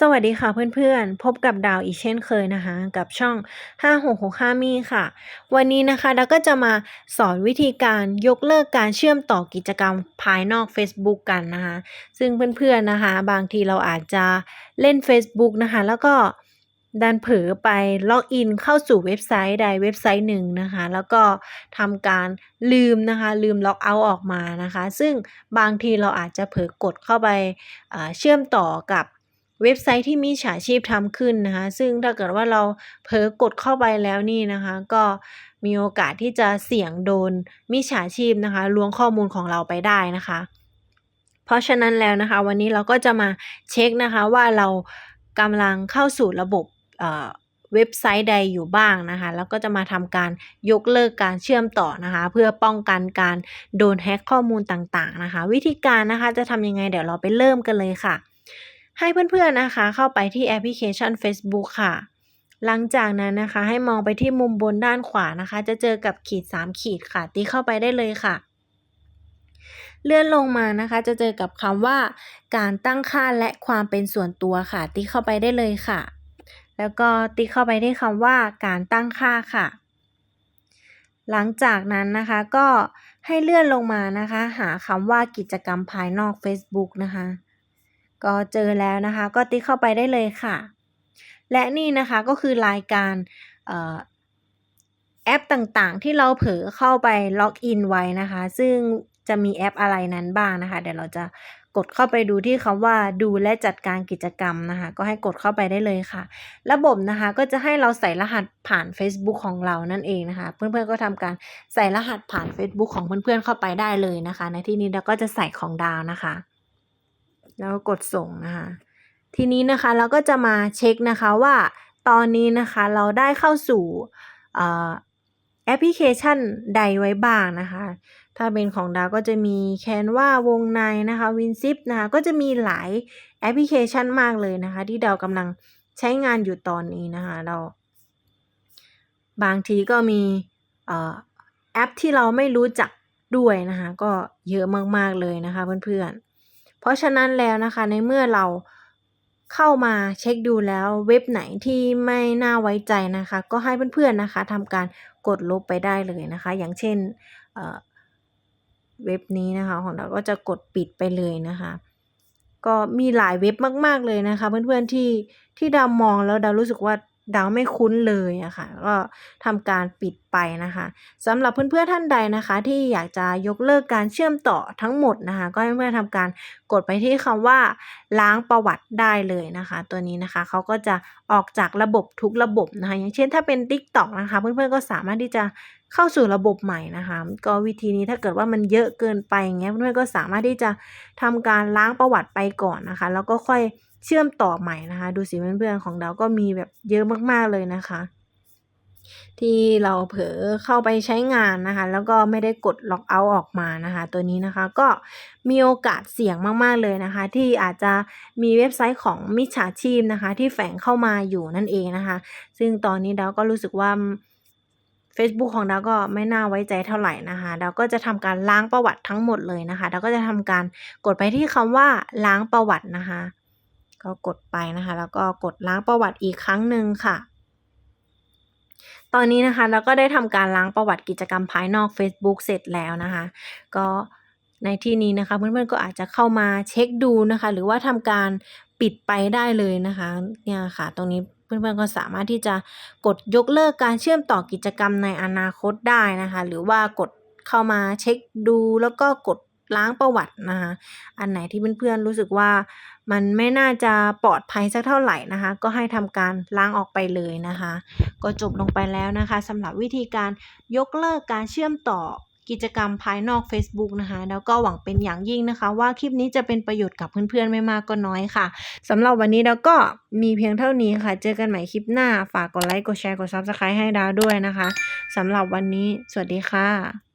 สวัสดีค่ะเพื่อนๆ พบกับดาวอีกเช่นเคยนะคะ กับช่อง 5665มีค่ะ วันนี้นะคะดาวก็จะมาสอนวิธีการยกเลิกการเชื่อมต่อกิจกรรมภายนอก Facebook กันนะคะ ซึ่งเพื่อนๆนะคะ บางทีเราอาจจะเล่น Facebook นะคะ แล้วก็ดันเผลอไปล็อกอินเข้าสู่เว็บไซต์ใดเว็บไซต์หนึ่งนะคะ แล้วก็ทำการลืมนะคะ ลืมล็อกเอาท์ออกมานะคะ ซึ่งบางทีเราอาจจะเผลอกดเข้าไปเชื่อมต่อกับ เว็บไซต์ที่มิจฉาชีพทำขึ้นนะคะ ซึ่งถ้าเกิดว่าเราเผลอกดเข้าไปแล้วนี่นะคะ ก็มีโอกาสที่จะเสี่ยงโดนมิจฉาชีพนะคะล้วงข้อมูลของเราไปได้นะคะ เพราะฉะนั้นแล้วนะคะ วันนี้เราก็จะมาเช็คนะคะว่าเรากำลังเข้าสู่ระบบเเว็บไซต์ใดอยู่บ้างนะคะ แล้วก็จะมาทำการยกเลิกการเชื่อมต่อนะคะ เพื่อป้องกันการโดนแฮ็กข้อมูลต่างๆนะคะ วิธีการนะคะจะทำยังไงเดี๋ยวเราไปเริ่มกันเลยค่ะ ให้เพื่อนๆนะคะ เข้าไปที่แอปพลิเคชัน Facebook ค่ะ หลังจากนั้นนะคะ ให้มองไปที่มุมบนด้านขวานะคะ จะเจอกับขีด 3 ขีดค่ะ ตีเข้าไปได้เลยค่ะ เลื่อนลงมานะคะ จะเจอกับคำว่า การตั้งค่าและความเป็นส่วนตัวค่ะ ตีเข้าไปได้เลยค่ะ แล้วก็ตีเข้าไปที่คำว่าการตั้งค่าค่ะหลังจากนั้นนะคะก็ให้เลื่อนลงมานะคะ หาคำว่ากิจกรรมภายนอก Facebook นะคะ ก็เจอแล้วนะคะ ก็ติ๊กเข้าไปได้เลยค่ะ และนี่นะคะก็คือรายการออแอปต่างๆ ที่เราเผลอเข้าไปล็อกอินไว้นะคะ ซึ่งจะมีแอปอะไรนั้นบ้างนะคะ เดี๋ยวเราจะกดเข้าไปดูที่คำว่าดูและจัดการกิจกรรมนะคะ ก็ให้กดเข้าไปได้เลยค่ะ ระบบนะคะก็จะให้เราใส่รหัสผ่าน Facebook ของเรานั่นเองนะคะ เพื่อนๆก็ทำการใส่รหัสผ่าน Facebook ของเพื่อนๆเข้าไปได้เลยนะคะ ในที่นี้เราก็จะใส่ของดาวนะคะ แล้วกดส่งนะคะ ทีนี้นะคะเราก็จะมาเช็คนะคะว่าตอนนี้นะคะเราได้เข้าสู่แอปพลิเคชันใดไว้บ้างนะคะ ถ้าเป็นของดาวก็จะมี Canva วงในนะคะ WinZip นะคะก็จะมีหลายแอปพลิเคชันมากเลยนะคะ ที่ดาวกำลังใช้งานอยู่ตอนนี้นะคะเรา บางทีก็มีอแอปที่เราไม่รู้จักด้วยนะคะ ก็เยอะมาก ๆ เลยนะคะเพื่อนๆ เพราะฉะนั้นแล้วนะคะในเมื่อเราเข้ามาเช็คดูแล้วเว็บไหนที่ไม่น่าไว้ใจนะคะ ก็ให้เพื่อนๆนะคะทำการกดลบไปได้เลยนะคะ อย่างเช่นเเว็บนี้นะคะของเราก็จะกดปิดไปเลยนะคะ ก็มีหลายเว็บมาก ๆเลยนะคะ เพื่อนๆที่ที่ดาวมองแล้วดาวรู้สึกว่า ดาไม่คุ้นเลยอะค่ะก็ทำการปิดไปนะคะสำหรับเพื่อนๆท่านใดนะคะ ที่อยากจะยกเลิกการเชื่อมต่อทั้งหมดนะคะ ก็ให้เพื่อนทำการกดไปที่คำว่า ล้างประวัติได้เลยนะคะ ตัวนี้นะคะเขาก็จะออกจากระบบทุกระบบนะคะ อย่างเช่นถ้าเป็น TikTok นะคะ เพื่อนๆก็สามารถที่จะเข้าสู่ระบบใหม่นะคะ ก็วิธีนี้ถ้าเกิดว่ามันเยอะเกินไปอย่างเงี้ยเพื่อนๆก็สามารถที่จะทำการล้างประวัติไปก่อนนะคะ แล้วก็ค่อย เชื่อมต่อใหม่นะคะ ดูสิเพื่อนๆของเราก็มีแบบเยอะมากๆเลยนะคะ ที่เราเผลอเข้าไปใช้งานนะคะ แล้วก็ไม่ได้กดล็อกเอาออกมานะคะ ตัวนี้นะคะก็มีโอกาสเสี่ยงมากๆเลยนะคะ ที่อาจจะมีเว็บไซต์ของมิจฉาชีพนะคะ ที่แฝงเข้ามาอยู่นั่นเองนะคะ ซึ่งตอนนี้ดาก็รู้สึกว่า Facebook ของดาก็ไม่น่าไว้ใจเท่าไหร่นะคะดาก็จะทำการล้างประวัติทั้งหมดเลยนะคะดาก็จะทำการกดไปที่คำว่าล้างประวัตินะคะ ก็กดไปนะคะ แล้วก็กดล้างประวัติอีกครั้งหนึ่งค่ะ ตอนนี้นะคะเราก็ได้ทำการล้างประวัติกิจกรรมภายนอก Facebook เสร็จแล้วนะคะ ก็ในที่นี้นะคะเพื่อนๆก็อาจจะเข้ามาเช็คดูนะคะ หรือว่าทำการปิดไปได้เลยนะคะเนี่ยค่ะ ตรงนี้เพื่อนๆก็สามารถที่จะกดยกเลิกการเชื่อมต่อกิจกรรมในอนาคตได้นะคะ หรือว่ากดเข้ามาเช็คดูแล้วก็กด ล้างประวัตินะคะอันไหนที่เพื่อนๆรู้สึกว่ามันไม่น่าจะปลอดภัยสักเท่าไหร่นะคะ ก็ให้ทำการล้างออกไปเลยนะคะ ก็จบลงไปแล้วนะคะสำหรับวิธีการยกเลิกการเชื่อมต่อกิจกรรมภายนอก Facebook นะคะ แล้วก็หวังเป็นอย่างยิ่งนะคะ ว่าคลิปนี้จะเป็นประโยชน์กับเพื่อนๆ ไม่มากก็น้อยค่ะสำหรับวันนี้เราก็มีเพียงเท่านี้ค่ะ เจอกันใหม่คลิปหน้า ฝากกดไลค์ กดแชร์ กด Subscribe ให้ดาวด้วยนะคะสำหรับวันนี้ สวัสดีค่ะ